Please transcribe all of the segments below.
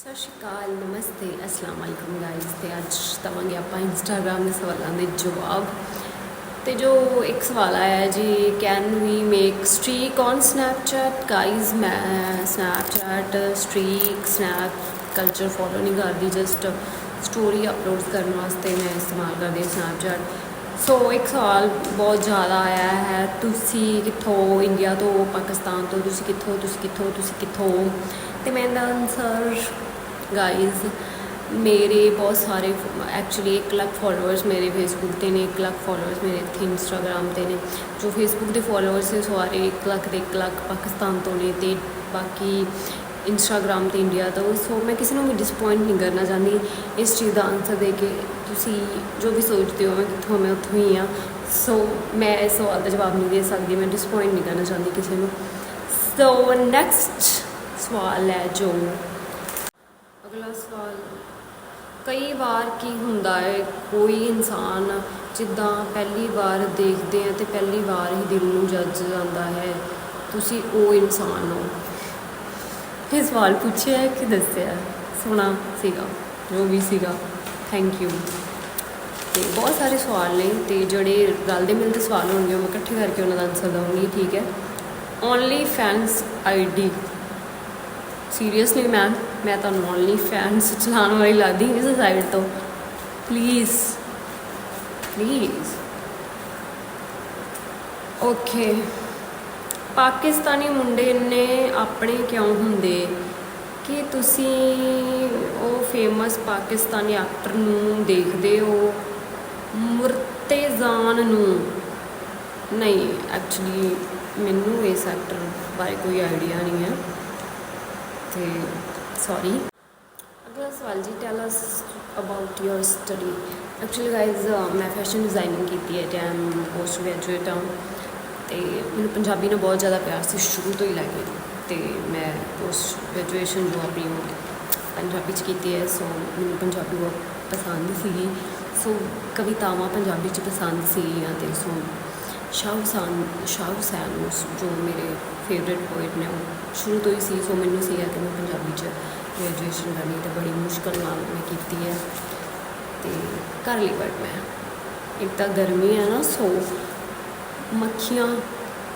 ਸਤਿ ਸ਼੍ਰੀ ਅਕਾਲ, ਨਮਸਤੇ, ਅਸਲਾਮ ਵਾਲੇਕੁਮ ਗਾਇਸ ਤੇ ਅੱਜ ਦਵਾਂਗੇ ਆਪਾਂ ਇੰਸਟਾਗ੍ਰam ਦੇ ਸਵਾਲਾਂ ਦੇ ਜਵਾਬ। ਤੇ ਜੋ ਇੱਕ ਸਵਾਲ ਆਇਆ ਜੀ can we make streak on Snapchat guys ਮੈਂ Snapchat streak snap culture follow ਨਹੀਂ ਕਰਦੀ ਜਸਟ ਸਟੋਰੀ ਅਪਲੋਡ ਕਰਨ ਵਾਸਤੇ ਮੈਂ ਇਸਤੇਮਾਲ ਕਰਦੀ ਹਾਂ ਸਨੈਪਚੈਟ ਸੋ ਇੱਕ ਸਵਾਲ ਬਹੁਤ ਜ਼ਿਆਦਾ ਆਇਆ ਹੈ, ਤੁਸੀਂ ਕਿੱਥੋਂ ਇੰਡੀਆ ਤੋਂ, ਪਾਕਿਸਤਾਨ ਤੋਂ, ਤੁਸੀਂ ਕਿੱਥੋਂ ਤੁਸੀਂ ਕਿੱਥੋਂ ਤੁਸੀਂ ਕਿੱਥੋਂ? ਤੇ ਮੈਂ ਇਹਦਾ ਆਨਸਰ ਗਾਇਜ਼ ਮੇਰੇ ਬਹੁਤ ਸਾਰੇ ਐਕਚੁਅਲੀ 1 ਲੱਖ ਫਾਲੋਅਰਸ ਮੇਰੇ ਫੇਸਬੁੱਕ ਤੇ ਨੇ 1 ਲੱਖ ਫਾਲੋਅਰਸ ਮੇਰੇ ਇੱਥੇ ਇੰਸਟਾਗ੍ਰam ਤੇ ਨੇ। ਜੋ ਫੇਸਬੁੱਕ ਦੇ ਫਾਲੋਅਰਸ ਨੇ ਸਾਰੇ 1 ਲੱਖ ਦੇ 1 ਲੱਖ ਪਾਕਿਸਤਾਨ ਤੋਂ ਨੇ ਤੇ ਬਾਕੀ ਇੰਸਟਾਗ੍ਰam ਤੇ ਇੰਡੀਆ ਤੋਂ। ਸੋ ਮੈਂ ਕਿਸੇ ਨੂੰ ਵੀ ਡਿਸਪਾਇੰਟ ਨਹੀਂ ਕਰਨਾ ਚਾਹੁੰਦੀ। ਇਸ ਚੀਜ਼ ਦਾ ਆਨਸਰ ਦੇ ਕੇ ਤੁਸੀਂ ਜੋ ਵੀ ਸੋਚਦੇ ਹੋ, ਮੈਂ ਕਿੱਥੋਂ, ਮੈਂ ਉੱਥੋਂ ਹੀ ਆ ਸੋ ਮੈਂ ਇਸ ਸਵਾਲ ਦਾ ਜਵਾਬ ਨਹੀਂ ਦੇ ਸਕਦੀ, ਮੈਂ ਡਿਸਪਾਇੰਟ ਨਹੀਂ ਕਰਨਾ ਚਾਹੁੰਦੀ ਕਿਸੇ ਨੂੰ। ਸੋ ਨੈਕਸਟ ਸਵਾਲ ਹੈ ਜੋ ਅਗਲਾ ਸਵਾਲ, ਕਈ ਵਾਰ ਕੀ ਹੁੰਦਾ ਹੈ ਕੋਈ ਇਨਸਾਨ ਜਿੱਦਾਂ ਪਹਿਲੀ ਵਾਰ ਦੇਖਦੇ ਆ ਤੇ ਪਹਿਲੀ ਵਾਰ ਹੀ ਦਿਲ ਨੂੰ ਜੱਜ ਜਾਂਦਾ ਹੈ, ਤੁਸੀਂ ਉਹ ਇਨਸਾਨ ਹੋ? ਇਹ ਸਵਾਲ ਪੁੱਛਿਆ ਹੈ ਕਿ ਦੱਸਿਆ ਸੁਣਾ ਸੀਗਾ, ਜੋ ਵੀ ਸੀਗਾ ਥੈਂਕ ਯੂ ਤੇ ਬਹੁਤ ਸਾਰੇ ਸਵਾਲ ਨੇ ਤੇ ਜਿਹੜੇ ਰਲਦੇ ਮਿਲਦੇ ਸਵਾਲ ਹੋਣਗੇ, ਉਹ ਮੈਂ ਇਕੱਠੇ ਕਰਕੇ ਉਹਨਾਂ ਦਾ ਆਨਸਰ ਦਵਾਂਗੀ ਠੀਕ ਹੈ? Only fans ID seriously ma'am ਮੈਂ ਤੁਹਾਨੂੰ ਓਨਲੀ ਫੈਨਸ ਚਲਾਉਣ ਵਾਲੀ ਲੱਗਦੀ ਇਸ ਸਾਈਡ ਤੋਂ। ਪਲੀਜ਼ ਪਲੀਜ਼ ਓਕੇ ਪਾਕਿਸਤਾਨੀ ਮੁੰਡੇ ਨੇ ਆਪਣੇ ਕਿਉਂ ਹੁੰਦੇ? ਕਿ ਤੁਸੀਂ ਉਹ ਫੇਮਸ ਪਾਕਿਸਤਾਨੀ ਐਕਟਰ ਨੂੰ ਦੇਖਦੇ ਹੋ, ਮੁਰਤੇਜ਼ਾਨ ਨੂੰ? ਨਹੀਂ ਐਕਚੁਅਲੀ ਮੈਨੂੰ ਇਸ ਐਕਟਰ ਬਾਰੇ ਕੋਈ ਆਈਡੀਆ ਨਹੀਂ ਹੈ। ਤੇ ਸੌਰੀ ਅਗਲਾ ਸਵਾਲ ਜੀ tell us about your study actually guys ਮੈਂ ਫੈਸ਼ਨ ਡਿਜ਼ਾਈਨਿੰਗ ਕੀਤੀ ਹੈ ਟਾਈਮ ਪੋਸਟ ਗ੍ਰੈਜੂਏਟ ਹਾਂ। ਤੇ ਮੈਨੂੰ ਪੰਜਾਬੀ ਨਾਲ ਬਹੁਤ ਜ਼ਿਆਦਾ ਪਿਆਰ ਸੀ, ਸ਼ੁਰੂ ਤੋਂ ਹੀ ਲੈ ਕੇ। ਤੇ ਮੈਂ ਪੋਸਟ ਗ੍ਰੈਜੂਏਸ਼ਨ ਜੋ ਆਪਣੀ ਉਹ ਪੰਜਾਬੀ ਚ ਕੀਤੀ ਹੈ ਸੋ ਮੈਨੂੰ ਪੰਜਾਬੀ ਬਹੁਤ ਪਸੰਦ ਸੀਗੀ। ਸੋ ਕਵਿਤਾਵਾਂ ਪੰਜਾਬੀ ਚ ਪਸੰਦ ਸੀਗੀਆਂ ਤੇ ਸੋ ਸ਼ਾਹ ਹੁਸੈਨ ਸ਼ਾਹ ਹੁਸੈਨ ਉਸ ਜੋ ਮੇਰੇ ਫੇਵਰੇਟ ਪੋਇਟ ਨੇ, ਉਹ ਸ਼ੁਰੂ ਤੋਂ ਹੀ ਸੀ, ਸੋ ਮੈਨੂੰ ਸੀਗਾ ਕਿ ਮੈਂ ਪੰਜਾਬੀ ਚ ਗ੍ਰੈਜੂਏਸ਼ਨ ਕਰਨੀ ਤੇ ਬੜੀ ਮੁਸ਼ਕਲ ਨਾਲ ਮੈਂ ਕੀਤੀ ਹੈ। ਤੇ ਕਰ ਲਈ ਬਟ ਮੈਂ ਇੱਕ ਤਾਂ ਗਰਮੀ ਹੈ ਨਾ, ਸੋ ਮੱਖੀਆਂ,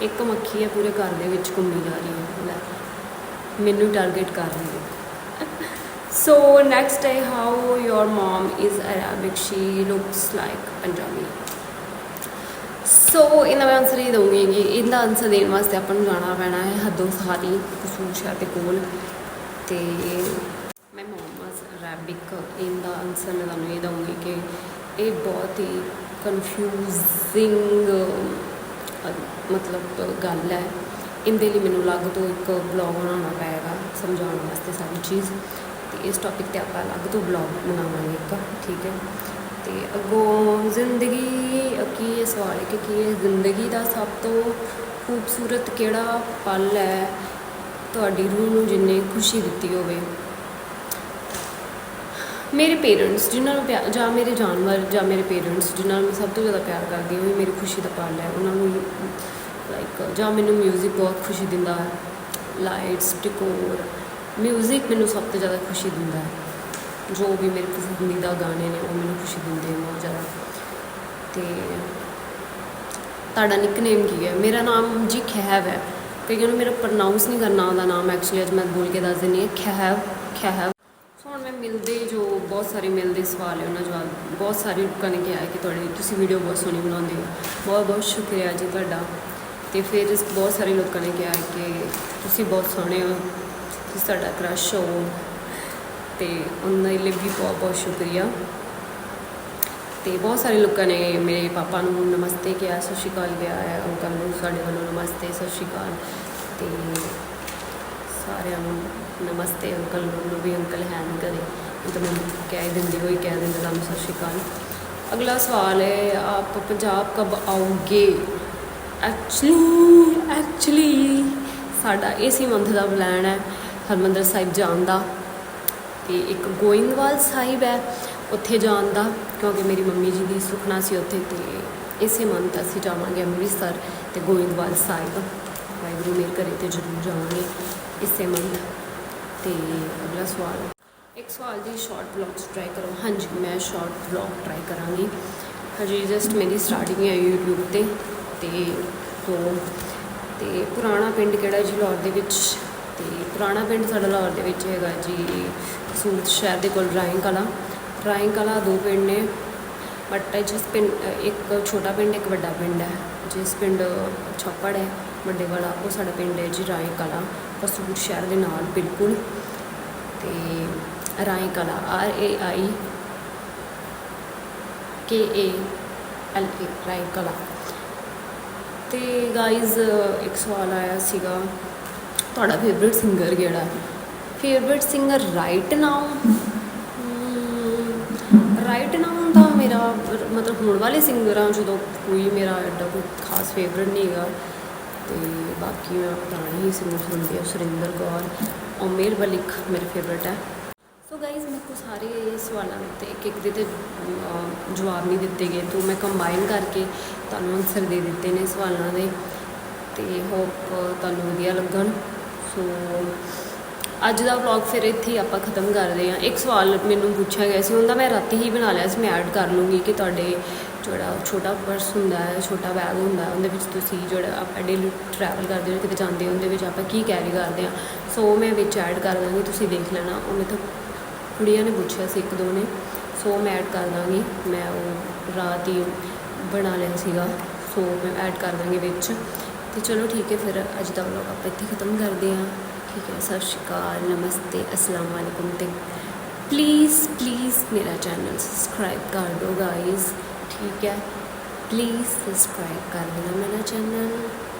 ਇੱਕ ਮੱਖੀ ਹੈ, ਪੂਰੇ ਘਰ ਦੇ ਵਿੱਚ ਘੁੰਮੀ ਜਾ ਰਹੀ ਹੈ। ਲੈ, ਮੈਨੂੰ ਟਾਰਗੇਟ ਕਰ ਰਹੀ ਹੈ। ਸੋ ਨੈਕਸਟ ਹੈ how your mom is Arabic she looks like Punjabi so ਇਹਨਾਂ ਮੈਂ ਆਨਸਰ ਇਹ ਦਊਂਗੀ ਕਿ ਇਹਦਾ ਆਨਸਰ ਦੇਣ ਵਾਸਤੇ ਆਪਾਂ ਨੂੰ ਜਾਣਾ ਪੈਣਾ ਹੈ ਹੱਦੋਂ ਸਾਰੀ ਕਸੂਰ ਸ਼ਹਿਰ ਦੇ ਕੋਲ ਤੇ ਮੈਂ ਮੁਹੰਮਦ ਅਰੈਬਿਕ, ਇਹਦਾ ਆਨਸਰ ਮੈਂ ਤੁਹਾਨੂੰ ਇਹ ਦਊਂਗੀ ਕਿ ਇਹ ਬਹੁਤ ਹੀ ਕਨਫਿਊਜ਼ਿੰਗ ਮਤਲਬ ਗੱਲ ਹੈ। ਇਹਦੇ ਲਈ ਮੈਨੂੰ ਅਲੱਗ ਤੋਂ ਇੱਕ ਬਲੌਗ ਬਣਾਉਣਾ ਪਏਗਾ, ਸਮਝਾਉਣ ਵਾਸਤੇ ਸਾਰੀ ਚੀਜ਼। ਤੇ ਇਸ ਟੌਪਿਕ ਤੇ ਆਪਾਂ ਅਲੱਗ ਤੋਂ ਬਲੌਗ ਬਣਾਵਾਂਗੇ ਇੱਕ, ਠੀਕ ਹੈ। ਤੇ ਅੱਗੋਂ ਜ਼ਿੰਦਗੀ ਕੀ ਇਹ ਸਵਾਲ ਹੈ ਕਿ ਕੀ ਇਹ ਜ਼ਿੰਦਗੀ ਦਾ ਸਭ ਤੋਂ ਖੂਬਸੂਰਤ ਕਿਹੜਾ ਪਲ ਹੈ ਤੁਹਾਡੀ ਰੂਹ ਨੂੰ ਜਿੰਨੇ ਖੁਸ਼ੀ ਦਿੱਤੀ ਹੋਵੇ ਮੇਰੇ ਪੇਰੈਂਟਸ ਜਿਨ੍ਹਾਂ ਨੂੰ ਪਿਆ- ਜਾਂ ਮੇਰੇ ਜਾਨਵਰ ਜਾਂ ਮੇਰੇ ਪੇਰੈਂਟਸ ਜਿਨ੍ਹਾਂ ਨੂੰ ਮੈਂ ਸਭ ਤੋਂ ਜ਼ਿਆਦਾ ਪਿਆਰ ਕਰਦੀ ਹਾਂ ਉਹ ਹੀ ਮੇਰੀ ਖੁਸ਼ੀ ਦਾ ਪਲ ਹੈ ਉਹਨਾਂ ਨੂੰ ਲਾਈਕ ਜਾਂ ਮੈਨੂੰ 뮤직 ਬਹੁਤ ਖੁਸ਼ੀ ਦਿੰਦਾ ਹੈ ਲਾਈਟਸ ਡਿਕੋਰ 뮤직 ਮੈਨੂੰ ਸਭ ਤੋਂ ਜ਼ਿਆਦਾ ਖੁਸ਼ੀ ਦਿੰਦਾ ਹੈ ਜੋ ਵੀ ਮੇਰੇ ਪਸੰਦੀਦਾ ਗਾਣੇ ਨੇ ਉਹ ਮੈਨੂੰ ਖੁਸ਼ੀ ਦਿੰਦੇ ਨੇ ਬਹੁਤ ਜ਼ਿਆਦਾ ਤੇ ਤੁਹਾਡਾ ਨਿਕਨੇਮ ਕੀ ਹੈ? ਮੇਰਾ ਨਾਮ ਜੀ ਖਹਿਬ ਹੈ। ਕਈਆਂ ਨੂੰ ਮੇਰਾ ਪ੍ਰੋਨਾਂਸ ਨਹੀਂ ਕਰਨਾ ਆਉਂਦਾ ਨਾਮ ਐਕਚੁਅਲੀ ਅੱਜ ਮੈਂ ਬੋਲ ਕੇ ਦੱਸ ਦਿੰਦੀ ਹਾਂ, ਖਹਿਬ ਖਹਿਬ। ਸੋ ਹੁਣ ਮੈਂ ਮਿਲਦੇ ਜੋ ਬਹੁਤ ਸਾਰੇ ਮਿਲਦੇ ਸਵਾਲ ਹੈ, ਉਹਨਾਂ ਜਵਾਬ, ਬਹੁਤ ਸਾਰੇ ਲੋਕਾਂ ਨੇ ਕਿਹਾ ਕਿ ਤੁਹਾਡੀ, ਤੁਸੀਂ ਵੀਡੀਓ ਬਹੁਤ ਸੋਹਣੀ ਬਣਾਉਂਦੇ ਹੋ। ਬਹੁਤ ਬਹੁਤ ਸ਼ੁਕਰੀਆ ਜੀ ਤੁਹਾਡਾ। ਤੇ ਫਿਰ ਇਸ ਬਹੁਤ ਸਾਰੇ ਲੋਕਾਂ ਨੇ ਕਿਹਾ ਕਿ ਤੁਸੀਂ ਬਹੁਤ ਸੋਹਣੇ ਹੋ, ਤੁਸੀਂ ਸਾਡਾ ਕ੍ਰਸ਼ ਹੋ। ਤੇ ਉਹਨਾਂ ਲਈ ਵੀ ਬਹੁਤ ਬਹੁਤ ਸ਼ੁਕਰੀਆ। ਤੇ ਬਹੁਤ ਸਾਰੇ ਲੋਕਾਂ ਨੇ ਮੇਰੇ ਪਾਪਾ ਨੂੰ ਨਮਸਤੇ ਕਿਹਾ, ਸਤਿ ਸ਼੍ਰੀ ਅਕਾਲ ਕਿਹਾ, ਹੈ, ਅੰਕਲ ਨੂੰ, ਸਾਡੇ ਵੱਲੋਂ ਨਮਸਤੇ, ਸਤਿ ਸ਼੍ਰੀ ਅਕਾਲ। ਤੇ ਸਾਰਿਆਂ ਨੂੰ ਨਮਸਤੇ, ਅੰਕਲ ਨੂੰ ਵੀ ਅੰਕਲ ਹੈ ਨਹੀਂ ਕਰੇ ਉਹ ਤਾਂ ਕਹਿ ਹੀ ਦਿੰਦੇ ਹੋਈ ਕਹਿ ਦਿੰਦੇ, ਤੁਹਾਨੂੰ ਸਤਿ ਸ਼੍ਰੀ ਅਕਾਲ। ਅਗਲਾ ਸਵਾਲ ਹੈ, ਆਪ ਪੰਜਾਬ ਕਬ ਆਓਗੇ? ਐਕਚੁਅਲੀ ਐਕਚੁਅਲੀ ਸਾਡਾ ਇਸੇ ਮੰਥ ਦਾ ਪਲਾਨ ਹੈ ਹਰਮੰਦਰ ਸਾਹਿਬ ਜਾਣ ਦਾ। ਤੇ ਇੱਕ ਗੋਇੰਦਵਾਲ ਸਾਹਿਬ ਹੈ, ਉੱਥੇ ਜਾਣ ਦਾ, ਕਿਉਂਕਿ ਮੇਰੀ ਮੰਮੀ ਜੀ ਦੀ ਸੁਖਨਾ ਸੀ ਉੱਥੇ ਤੇ ਇਸੇ ਮੰਥ ਅਸੀਂ ਜਾਵਾਂਗੇ ਅੰਮ੍ਰਿਤਸਰ ਤੇ ਗੋਇੰਦਵਾਲ ਸਾਹਿਬ। ਵਾਹਿਗੁਰੂ ਮੇਰ ਕਰੇ ਤੇ ਜ਼ਰੂਰ ਜਾਵਾਂਗੇ, ਇਸੇ ਮੰਥ ਤੇ ਅਗਲਾ ਸਵਾਲ। ਇੱਕ ਸਵਾਲ ਜੀ ਸ਼ਾਰਟ ਵਲੌਗਸ ਟਰਾਈ ਕਰੋ। ਹਾਂਜੀ, ਮੈਂ ਸ਼ਾਰਟ ਵਲੌਗ ਟਰਾਈ ਕਰਾਂਗੀ। ਹਜੇ ਜਸਟ ਮੇਰੀ ਸਟਾਰਟਿੰਗ ਹੈ YouTube ਤੇ ਤੇ ਤੋਂ ਤੇ ਪੁਰਾਣਾ ਪਿੰਡ ਕਿਹੜਾ ਜੀ? ਲਾਹੌਰ ਦੇ ਵਿੱਚ? ਤੇ ਪੁਰਾਣਾ ਪਿੰਡ ਸਾਡਾ ਲਾਹੌਰ ਦੇ ਵਿੱਚ ਹੈਗਾ ਜੀ, ਸੂਰਤ ਸ਼ਹਿਰ ਦੇ ਕੋਲ ਰਾਇੰ ਕਲਾ। ਰਾਇੰ ਕਲਾ ਦੋ ਪਿੰਡ ਨੇ ਬਟ ਜਿਸ ਪਿੰਡ, ਇੱਕ ਛੋਟਾ ਪਿੰਡ, ਇੱਕ ਵੱਡਾ ਪਿੰਡ ਹੈ। ਜਿਸ ਪਿੰਡ ਛੱਪੜ ਹੈ, ਵੱਡੇ ਵਾਲਾ, ਉਹ ਸਾਡਾ ਪਿੰਡ ਹੈ ਜੀ ਰਾਇੰ ਕਲਾ ਕਸੂਰ ਸ਼ਹਿਰ ਦੇ ਨਾਲ ਬਿਲਕੁਲ। ਤੇ ਰਾਇ ਕਲਾ, R A I K A L A ਰਾਇ ਕਲਾ। ਤੇ ਗਾਇਜ਼ ਇੱਕ ਸਵਾਲ ਆਇਆ ਸੀਗਾ ਤੁਹਾਡਾ ਫੇਵਰਿਟ ਸਿੰਗਰ ਕਿਹੜਾ? Favourite singer right now right now ਤਾਂ ਮੇਰਾ ਮਤਲਬ ਹੁਣ ਵਾਲੇ ਸਿੰਗਰਾਂ ਜਦੋਂ ਕੋਈ ਮੇਰਾ ਐਡਾ ਕੋਈ ਖਾਸ ਫੇਵਰਿਟ ਨਹੀਂ ਹੈਗਾ, ਤੇ ਬਾਕੀ ਮੈਂ ਪੁਰਾਣੇ ਹੀ ਸਿੰਗਰ ਸੁਣਦੀ ਹਾਂ ਸੁਰਿੰਦਰ ਕੌਰ, ਉਮੇਰ ਮਲਿਕ ਮੇਰੇ ਫੇਵਰਿਟ ਹੈ ਸੋ ਗਾਇਜ਼ ਮੇਰੇ ਕੋ ਸਾਰੇ ਸਵਾਲਾਂ ਦੇ ਇੱਕ ਇੱਕ ਦੇ ਤੇ ਜਵਾਬ ਨਹੀਂ ਦਿੱਤੇ ਗਏ, ਤੋਂ ਮੈਂ ਕੰਬਾਈਨ ਕਰਕੇ ਤੁਹਾਨੂੰ ਆਨਸਰ ਦੇ ਦਿੱਤੇ ਨੇ ਸਵਾਲਾਂ ਦੇ, ਤੇ ਹੋਪ ਤੁਹਾਨੂੰ ਵਧੀਆ ਲੱਗਣ। ਸੋ ਅੱਜ ਦਾ ਵਲੌਗ ਫਿਰ ਇੱਥੇ ਹੀ ਆਪਾਂ ਖਤਮ ਕਰਦੇ ਹਾਂ। ਇੱਕ ਸਵਾਲ ਮੈਨੂੰ ਪੁੱਛਿਆ ਗਿਆ ਸੀ ਉਹਦਾ ਮੈਂ ਰਾਤੀ ਹੀ ਬਣਾ ਲਿਆ ਸੀ, ਮੈਂ ਐਡ ਕਰ ਲੂੰਗੀ ਕਿ ਤੁਹਾਡੇ ਜਿਹੜਾ ਛੋਟਾ ਪਰਸ ਹੁੰਦਾ ਹੈ, ਛੋਟਾ ਬੈਗ ਹੁੰਦਾ ਉਹਦੇ ਵਿੱਚ ਤੁਸੀਂ ਜਿਹੜਾ ਆਪਾਂ ਡੇਲੀ ਟਰੈਵਲ ਕਰਦੇ ਹੋ, ਕਿਤੇ ਜਾਂਦੇ ਹੋ, ਉਹਦੇ ਵਿੱਚ ਆਪਾਂ ਕੀ ਕੈਰੀ ਕਰਦੇ ਹਾਂ। ਸੋ ਮੈਂ ਵਿੱਚ ਐਡ ਕਰ ਦਾਂਗੀ, ਤੁਸੀਂ ਦੇਖ ਲੈਣਾ। ਉਹ ਉਹਨੇ ਤਾਂ ਕੁੜੀਆਂ ਨੇ ਪੁੱਛਿਆ ਸੀ, ਇੱਕ ਦੋ ਨੇ। ਸੋ ਮੈਂ ਐਡ ਕਰ ਦਾਂਗੀ। ਮੈਂ ਉਹ ਰਾਤ ਹੀ ਬਣਾ ਲਿਆ ਸੀਗਾ। ਸੋ ਮੈਂ ਐਡ ਕਰ ਦਾਂਗੀ ਵਿੱਚ। ਤੇ ਚਲੋ ਠੀਕ ਹੈ, ਫਿਰ ਅੱਜ ਦਾ ਵਲੌਗ ਆਪਾਂ ਇੱਥੇ ਖਤਮ ਕਰਦੇ ਹਾਂ। ਠੀਕ ਹੈ, ਸਤਿ ਸ਼੍ਰੀ ਅਕਾਲ, ਨਮਸਤੇ, ਅਸਲਾਮ ਵਾਲੇਕੁਮ ਤੇ ਪਲੀਜ਼ ਪਲੀਜ਼ ਮੇਰਾ ਚੈਨਲ ਸਬਸਕ੍ਰਾਈਬ ਕਰ ਦਿਓ ਗਾਇਜ਼ ਠੀਕ ਹੈ ਪਲੀਜ਼ ਸਬਸਕ੍ਰਾਈਬ ਕਰ ਦੇਣਾ ਮੇਰਾ ਚੈਨਲ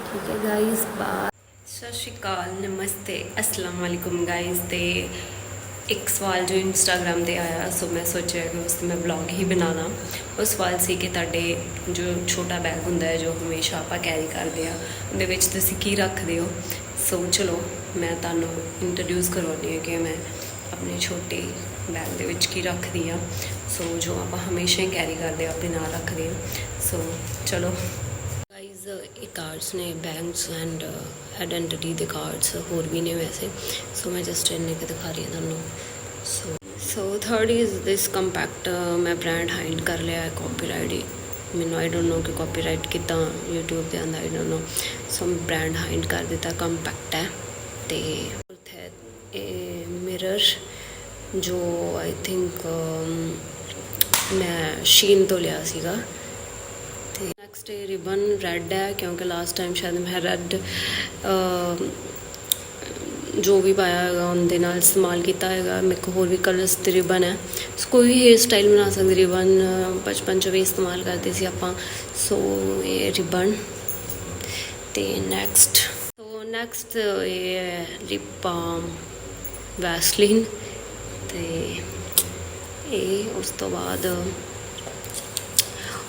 ਠੀਕ ਹੈ ਗਾਇਜ਼ ਬਾਏ ਸਤਿ ਸ਼੍ਰੀ ਅਕਾਲ, ਨਮਸਤੇ, ਅਸਲਾਮ ਵਾਲੇਕੁਮ ਗਾਇਜ਼ ਤੇ ਇੱਕ ਸਵਾਲ ਜੋ ਇੰਸਟਾਗ੍ਰam ਤੇ ਆਇਆ, ਸੋ ਮੈਂ ਸੋਚਿਆ ਕਿ ਉਸ ਤੇ ਮੈਂ ਬਲੌਗ ਹੀ ਬਣਾ ਉਹ ਸਵਾਲ ਸੀ ਕਿ ਤੁਹਾਡੇ ਜੋ ਛੋਟਾ ਬੈਗ ਹੁੰਦਾ ਹੈ, ਜੋ ਹਮੇਸ਼ਾ ਆਪਾਂ ਕੈਰੀ ਕਰਦੇ ਆ ਉਹਦੇ ਵਿੱਚ ਤੁਸੀਂ ਕੀ ਰੱਖਦੇ ਹੋ? ਸੋ ਚਲੋ, ਮੈਂ ਤੁਹਾਨੂੰ ਇੰਟਰੋਡਿਊਸ ਕਰਵਾਉਂਦੀ ਹਾਂ ਕਿ ਮੈਂ ਆਪਣੇ ਛੋਟੇ ਬੈਗ ਦੇ ਵਿੱਚ ਕੀ ਰੱਖਦੀ ਆ ਸੋ ਜੋ ਆਪਾਂ ਹਮੇਸ਼ਾ ਹੀ ਕੈਰੀ ਕਰਦੇ ਆ ਆਪਣੇ ਨਾਲ ਰੱਖਦੇ ਆ ਸੋ ਚਲੋ ਗਾਈਜ਼ ਇਹ ਕਾਰਡਸ ਨੇ ਬੈਂਕਸ ਐਂਡ ਆਇਡੈਂਟੀਟੀ ਦੇ ਕਾਰਡਸ ਹੋਰ ਵੀ ਨੇ ਵੈਸੇ। ਸੋ ਮੈਂ ਜਸਟ ਇੰਨੇ ਕੁ ਦਿਖਾ ਰਹੀ ਹਾਂ ਤੁਹਾਨੂੰ। So so third is this compact ਮੈਂ ਬ੍ਰਾਂਡ ਹਾਈਡ ਕਰ ਲਿਆ ਹੈ ਕਾਪੀਰਾਈਟ ਮੈਨੂੰ ਆਈ ਡੋਨਟ ਨੋ ਕਿ ਕਾਪੀਰਾਈਟ ਕਿੱਦਾਂ YouTube ਤੇ ਆਉਂਦਾ ਆਈ ਡੋਨਟ ਨੋ ਸੋ ਮੈਂ ਬ੍ਰਾਂਡ ਹਾਈਡ ਕਰ ਦਿੱਤਾ ਕੰਪੈਕਟ ਹੈ। ਤੇ fourth ਹੈ, ਇਹ ਮਿਰਰ ਜੋ ਆਈ ਥਿੰਕ um, ਮੈਂ ਸ਼ੀਨ ਤੋਂ ਲਿਆ ਸੀਗਾ। ਨੈਕਸਟ ਇਹ ਰਿਬਨ ਰੈੱਡ ਹੈ ਕਿਉਂਕਿ ਲਾਸਟ ਟਾਈਮ ਸ਼ਾਇਦ ਮੈਂ ਰੈੱਡ ਜੋ ਵੀ ਪਾਇਆ ਹੈਗਾ ਉਹਦੇ ਨਾਲ ਇਸਤੇਮਾਲ ਕੀਤਾ ਹੈਗਾ ਮੇਰੇ ਕੋਲ ਹੋਰ ਵੀ ਕਲਰਸ 'ਤੇ ਰਿਬਨ ਹੈ ਸੋ ਕੋਈ ਵੀ ਹੇਅਰ ਸਟਾਈਲ ਬਣਾ ਸਕਦੇ ਰਿਬਨ ਬਚਪਨ ਚ ਵੀ ਇਸਤੇਮਾਲ ਕਰਦੇ ਸੀ ਆਪਾਂ ਸੋ ਇਹ ਰਿਬਨ ਤੇ ਨੈਕਸਟ ਸੋ ਨੈਕਸਟ ਇਹ ਹੈ ਲਿਪ ਬਾਮ ਵੈਸਲੀਨ ਤੇ ਇਹ ਉਸ ਤੋਂ ਬਾਅਦ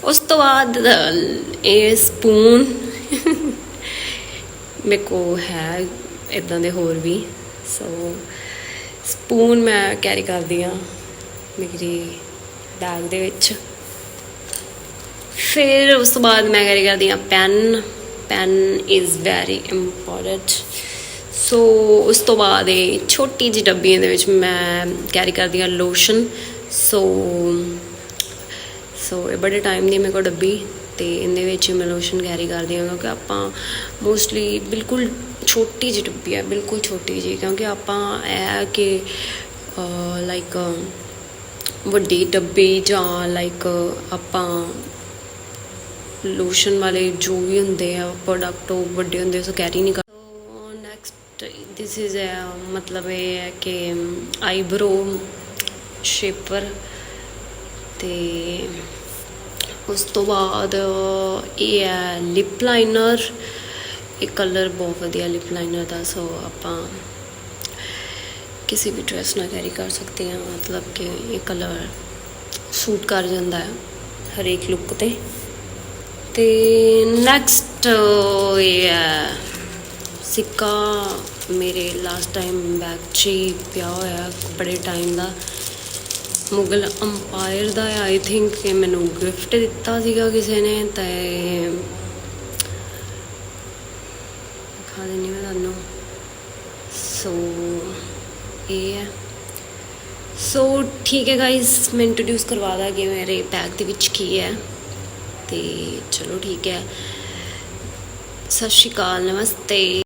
ਉਸ ਤੋਂ ਬਾਅਦ ਇਹ ਸਪੂਨ ਮੇਰੇ ਕੋ ਹੈ ਇਦਾਂ ਦੇ ਹੋਰ ਵੀ। ਸੋ ਸਪੂਨ ਮੈਂ ਕੈਰੀ ਕਰਦੀ ਆ ਮੇਰੀ ਬੈਗ ਦੇ ਵਿੱਚ। ਫਿਰ ਉਸ ਤੋਂ ਬਾਅਦ ਮੈਂ ਕੈਰੀ ਕਰਦੀ ਆ pen pen is very important so ਉਸ ਤੋਂ ਬਾਅਦ ਇਹ ਛੋਟੀ ਜਿਹੀ ਡੱਬੀਆਂ ਦੇ ਵਿੱਚ ਮੈਂ ਕੈਰੀ ਕਰਦੀ ਆ ਲੋਸ਼ਨ ਸੋ ਸੋ ਇਹ ਬੜੇ ਟਾਈਮ ਦੀ ਮੇਰੇ ਕੋਲ ਡੱਬੀ ਤੇ ਇਹਦੇ ਵਿੱਚ ਮੈਂ ਲੋਸ਼ਨ ਕੈਰੀ ਕਰਦੀ ਹਾਂ ਕਿਉਂਕਿ ਆਪਾਂ ਮੋਸਟਲੀ ਬਿਲਕੁਲ ਛੋਟੀ ਜਿਹੀ ਡੱਬੀ ਹੈ, ਬਿਲਕੁਲ ਛੋਟੀ ਜਿਹੀ ਕਿਉਂਕਿ ਆਪਾਂ ਇਹ ਕਿ ਲਾਈਕ ਵੱਡੀ ਡੱਬੀ ਜਾਂ ਲਾਈਕ ਆਪਾਂ ਲੋਸ਼ਨ ਵਾਲੇ ਜੋ ਵੀ ਹੁੰਦੇ ਆ ਪ੍ਰੋਡਕਟ ਉਹ ਵੱਡੇ ਹੁੰਦੇ ਸੋ ਕੈਰੀ ਨਹੀਂ ਕਰ ਨੈਕਸਟ ਦਿਸ ਇਜ਼ ਮਤਲਬ ਇਹ ਹੈ ਕਿ ਆਈਬ੍ਰੋ ਸ਼ੇਪਰ ਤੇ ਉਸ ਤੋਂ ਬਾਅਦ ਇਹ ਹੈ ਲਿਪ ਲਾਈਨਰ ਇਹ ਕਲਰ ਬਹੁਤ ਵਧੀਆ ਲਿਪ ਲਾਈਨਰ ਦਾ ਸੋ ਆਪਾਂ ਕਿਸੇ ਵੀ ਡਰੈਸ ਨਾਲ ਕੈਰੀ ਕਰ ਸਕਦੇ ਹਾਂ, ਮਤਲਬ ਕਿ ਇਹ ਕਲਰ ਸੂਟ ਕਰ ਜਾਂਦਾ ਹੈ ਹਰੇਕ ਲੁੱਕ ਤੇ। ਤੇ ਨੈਕਸਟ ਇਹ ਹੈ ਸਿੱਕਾ। ਮੇਰੇ ਲਾਸਟ ਟਾਈਮ ਬੈਗ 'ਚ ਹੀ ਪਿਆ ਹੋਇਆ ਬੜੇ ਟਾਈਮ ਦਾ। ਮੁਗਲ ਅੰਪਾਇਰ ਦਾ ਆਈ ਥਿੰਕ ਕਿ ਮੈਨੂੰ ਗਿਫਟ ਦਿੱਤਾ ਸੀਗਾ ਕਿਸੇ ਨੇ ਤੇ ਖਾ ਦਿੰਦੀ ਮੈਂ ਤੁਹਾਨੂੰ। ਸੋ ਇਹ ਹੈ। ਸੋ ਠੀਕ ਹੈ ਗਾਇਸ ਮੈਂ ਇੰਟਰੋਡਿਊਸ ਕਰਵਾ ਦਾਂਗੇ ਮੇਰੇ ਬੈਗ ਦੇ ਵਿੱਚ ਕੀ ਹੈ। ਤੇ ਚਲੋ ਠੀਕ ਹੈ। ਸਤਿ ਸ਼੍ਰੀ ਅਕਾਲ, ਨਮਸਤੇ।